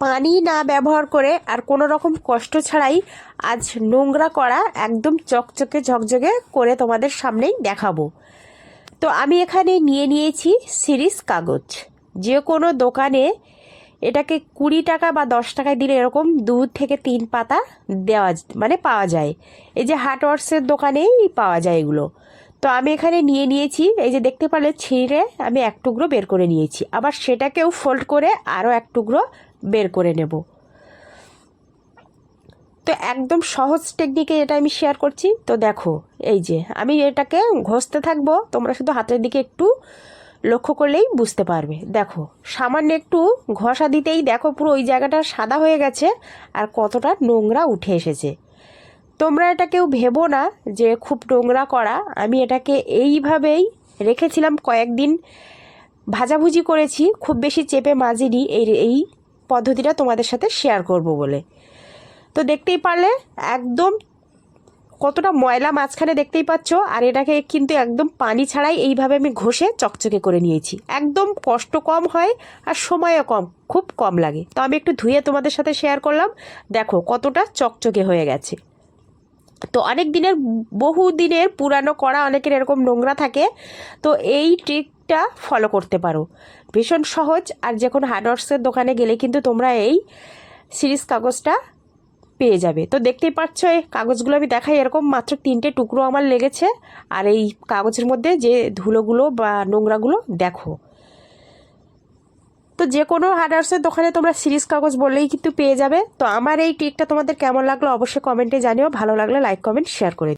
পানি না ব্যবহার করে আর কোনো রকম কষ্ট ছাড়াই আজ নোংরা করা একদম চকচকে ঝকঝকে করে তোমাদের সামনেই দেখাবো। তো আমি এখানে নিয়ে নিয়েছি সিরিজ কাগজ। যে কোনো দোকানে এটাকে কুড়ি টাকা বা দশ টাকায় দিলে এরকম দু থেকে তিন পাতা দেওয়া মানে পাওয়া যায়। এই যে হার্টওয়ার্সের দোকানেই পাওয়া যায় এগুলো। তো আমি এখানে নিয়ে নিয়েছি, এই যে দেখতে পারলে ছিঁড়ে আমি এক টুকরো বের করে নিয়েছি। আবার সেটাকেও ফোল্ড করে আরও এক টুকরো বের করে নেব। তো একদম সহজ টেকনিকে এটা আমি শেয়ার করছি। তো দেখো, এই যে আমি এটাকে ঘষতে থাকব, তোমরা শুধু হাতের দিকে একটু লক্ষ্য করলেই বুঝতে পারবে। দেখো, সামান্য একটু ঘষা দিতেই দেখো পুরো ওই জায়গাটা সাদা হয়ে গেছে আর কতটা নোংরা উঠে এসেছে। তোমরা এটা কেউ ভেবো না যে খুব নোংরা করা। আমি এটাকে এইভাবেই রেখেছিলাম কয়েকদিন। ভাজাভুজি করেছি, খুব বেশি চেপে মাজিনি এই এই পদ্ধতিটা তোমাদের সাথে শেয়ার করব বলে। তো দেখতেই পারলে একদম কতটা ময়লা মাঝখানে দেখতেই পাচ্ছ, আর এটাকে কিন্তু একদম পানি ছাড়াই এইভাবে আমি ঘষে চকচকে করে নিয়েছি। একদম কষ্ট কম হয় আর সময়ও কম, খুব কম লাগে। তো আমি একটু ধুয়ে তোমাদের সাথে শেয়ার করলাম। দেখো কতটা চকচকে হয়ে গেছে। তো অনেক দিনের, বহু দিনের পুরানো করা অনেকের এরকম নোংরা থাকে। তো এই ট্রিকটা ফলো করতে পারো। ভীষণ সহজ আর যে কোনো হার্ডওয়ার্সের দোকানে গেলে কিন্তু তোমরা এই সিরিজ কাগজটা পেয়ে যাবে। তো দেখতেই পাচ্ছ, এই কাগজগুলো আমি দেখাই এরকম মাত্র তিনটে টুকরো আমার লেগেছে আর এই কাগজের মধ্যে যে ধুলোগুলো বা নোংরাগুলো দেখো। তো যে কোনো হার্ডওয়ার্সের দোকানে তোমরা সিরিজ কাগজ বললেই কিন্তু পেয়ে যাবে। তো আমার এই ট্রিকটা তোমাদের কেমন লাগল অবশ্যই কমেন্টে জানিও, ভালো লাগলে লাইক কমেন্ট শেয়ার করে।